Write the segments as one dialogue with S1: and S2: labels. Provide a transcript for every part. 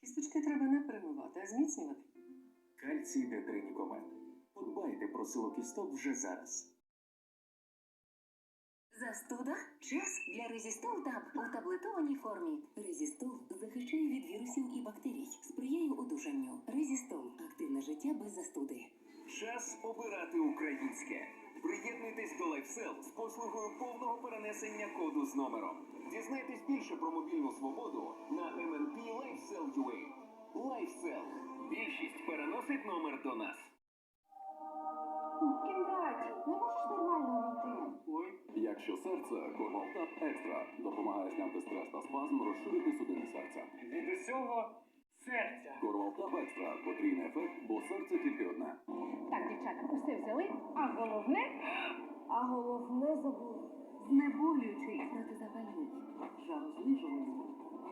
S1: Кісточки треба не перемивати, а зміцнювати.
S2: Кальцій Детринікомет. Подбайте про силу кісток вже зараз.
S3: Застуда? Час для резістол таб у таблетованій формі. Резістол захищає від вірусів і бактерій, сприяє одужанню. Резістол активне життя без застуди.
S2: Час обирати українське. Приєднуйтесь до LifeSell з послугою повного перенесення коду з номером. Дізнайтесь більше про мобільну свободу на MNP LifeSell UA. LifeSell. Більшість переносить номер до нас.
S4: Кінраті, не можеш нормально увійти?
S2: Ой,
S5: Якщо серце, Корвалтап Екстра допомагає зняти стрес та спазм, розширити судини серця.
S6: Від усього серця.
S5: Корвалтап Екстра потрійний ефект, бо серце тільки одне.
S4: Так, дівчата, усе взяли, а головне, а головне забули. Знеболюючий протизапальний.
S1: Жарознижувальний.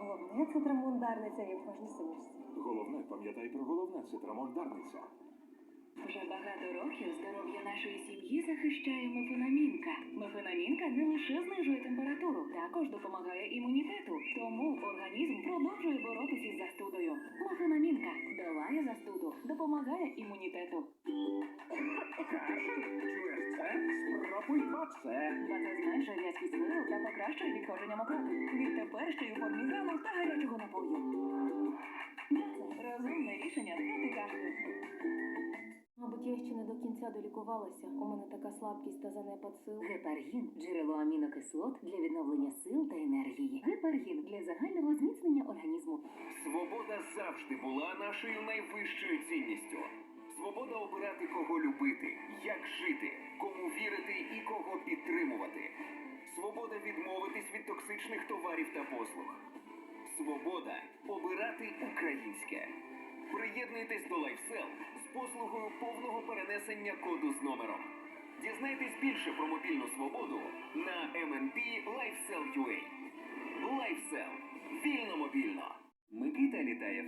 S4: Головне це трамундарниця і кожній сумішці.
S5: Головне, пам'ятай про головне, це трамольдарниця.
S3: Вже багато років здоров'я нашої сім'ї захищає мефенамінка. Мефенамінка не лише знижує температуру, також допомагає імунітету. Тому організм продовжує боротися з застудою. Мефенамінка долає застуду, допомагає імунітету.
S6: Це? Оце.
S3: Та це зменшує в'язкість вил та покращує відходження мокроти. Відтепер ще й у формі грану та гарячого напою. Розумне рішення проти кашлю.
S4: Мабуть, я ще не до кінця долікувалася. У мене така слабкість та занепад сил.
S3: Гепаргін джерело амінокислот для відновлення сил та енергії. Гепаргін для загального зміцнення організму.
S2: Свобода завжди була нашою найвищою цінністю. Свобода обирати, кого любити, як жити, кому вірити і кого підтримувати. Свобода відмовитись від токсичних товарів та послуг. Свобода обирати українське. Приєднуйтесь до LifeSell з послугою повного перенесення коду з номером. Дізнайтесь більше про мобільну свободу на MNP LifeSell UA. LifeSell. Вільно мобільно.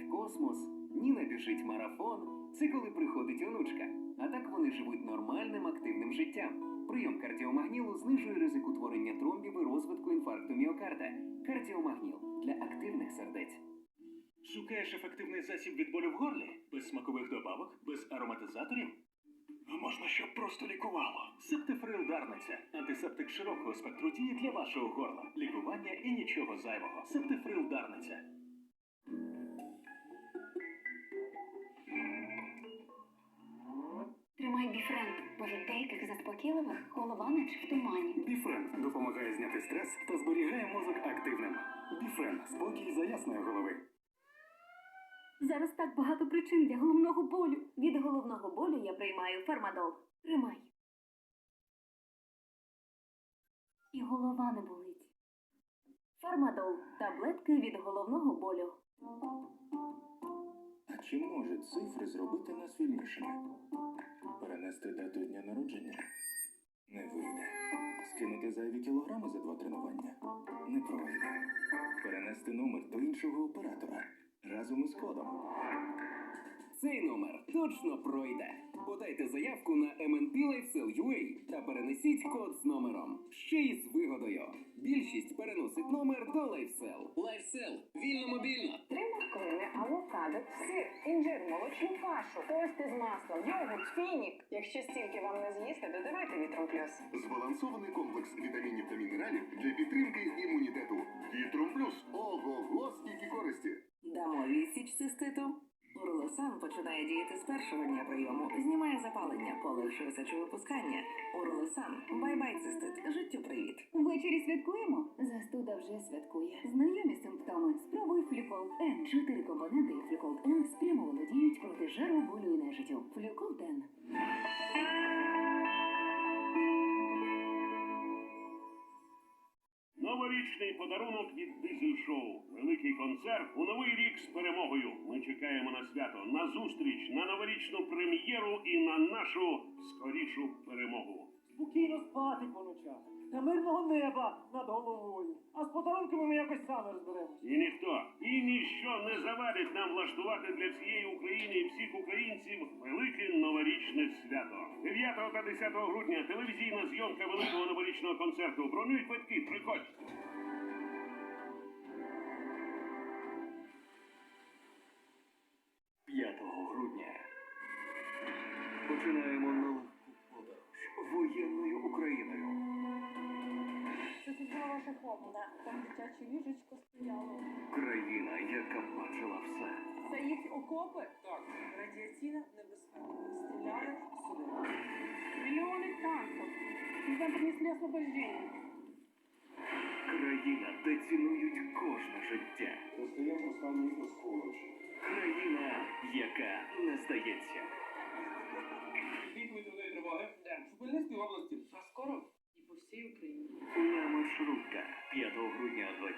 S2: В космос, Ніна біжить марафон. Це коли приходить онучка. А так вони живуть нормальним активним життям. Прийом кардіомагнілу знижує ризик утворення тромбів і розвитку інфаркту міокарда. Кардіомагніл для активних сердець.
S6: Шукаєш ефективний засіб від болю в горлі? Без смакових добавок, без ароматизаторів? А можна, щоб просто лікувало. Септифрил Дарниця. Антисептик широкого спектру дії для вашого горла. Лікування і нічого зайвого. Септифрил Дарниця.
S4: Біфренд, бо деяких заспокійливих голова наче в тумані.
S5: Біфрен допомагає зняти стрес та зберігає мозок активним. Біфрен спокій за ясної голови.
S4: Зараз так багато причин для головного болю. Від головного болю я приймаю фармадол. Тримай. І голова не болить. Фармадол таблетки від головного болю.
S5: Чи можуть цифри зробити нас вільнішими? Перенести дату дня народження? Не вийде. Скинути зайві кілограми за два тренування? Не пройде. Перенести номер до іншого оператора разом із кодом.
S2: Цей номер точно пройде. Подайте заявку на MNP LifeSell UA та перенесіть код з номером. Ще й з вигодою. Більшість переносить номер до LifeSell. LifeSell. Вільно мобільно.
S7: Три морквини, авокадо, сир, інжир, молочну кашу, тости з маслом, йогурт, фінік. Якщо стільки вам не з'їсти, додавайте вітром плюс.
S8: Збалансований комплекс вітамінів та мінералів для підтримки імунітету. Вітром плюс. Ого-го,
S3: починає діяти з першого дня прийому, знімає запалення, полегшує сечовипускання. Урлесан. Бай-бай, цистит. Життю привіт.
S4: Ввечері святкуємо? Застуда вже святкує.
S3: Знайомі симптоми. Спробуй флюкол Н. Чотири компоненти флюкол Н спрямовано діють проти жару, болю і нежиттю. Флюкол Н.
S6: Новорічний подарунок від Дизель Шоу. Великий концерт у новий рік з перемогою. Ми чекаємо на свято, на зустріч, на новорічну прем'єру і на нашу скорішу перемогу.
S9: спокійно спати по ночах та мирного неба над головою. А з подарунками ми якось самі розберемося.
S6: І ніхто і ніщо не завадить нам влаштувати для всієї України і всіх українців велике новорічне свято. 9 та 10 грудня телевізійна зйомка великого новорічного концерту. Бронюй квитки, приходь.
S10: Ваше хобі. Там дитяче ліжечко стояло.
S2: Країна, яка бачила все.
S10: Це їх окопи?
S1: Так, радіаційна небезпека. Стріляють сюди.
S10: Мільйони танків. І вам принесли освобождення.
S2: Країна, де цінують кожне життя.
S9: Достаємо останній осколок.
S2: Країна, яка не здається. Грудня 20.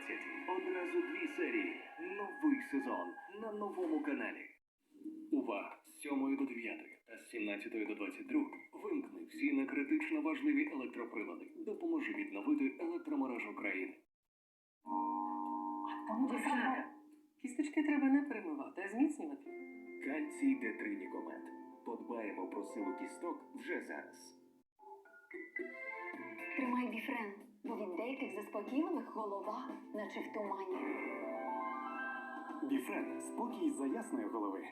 S2: Одразу дві серії. Новий сезон на новому каналі. Увага! З 7 до 9 та з 17 до 22 вимкни всі некритично важливі електроприлади. Допоможи відновити електромережу країни.
S1: Дівчата, кісточки треба не перемивати, а зміцнювати.
S2: Кальцій Д3 Подбаємо про силу кісток вже зараз.
S11: Тримай біфренд, бо від деяких заспокійливих голова, наче в тумані.
S12: Біфрен спокій за ясної голови.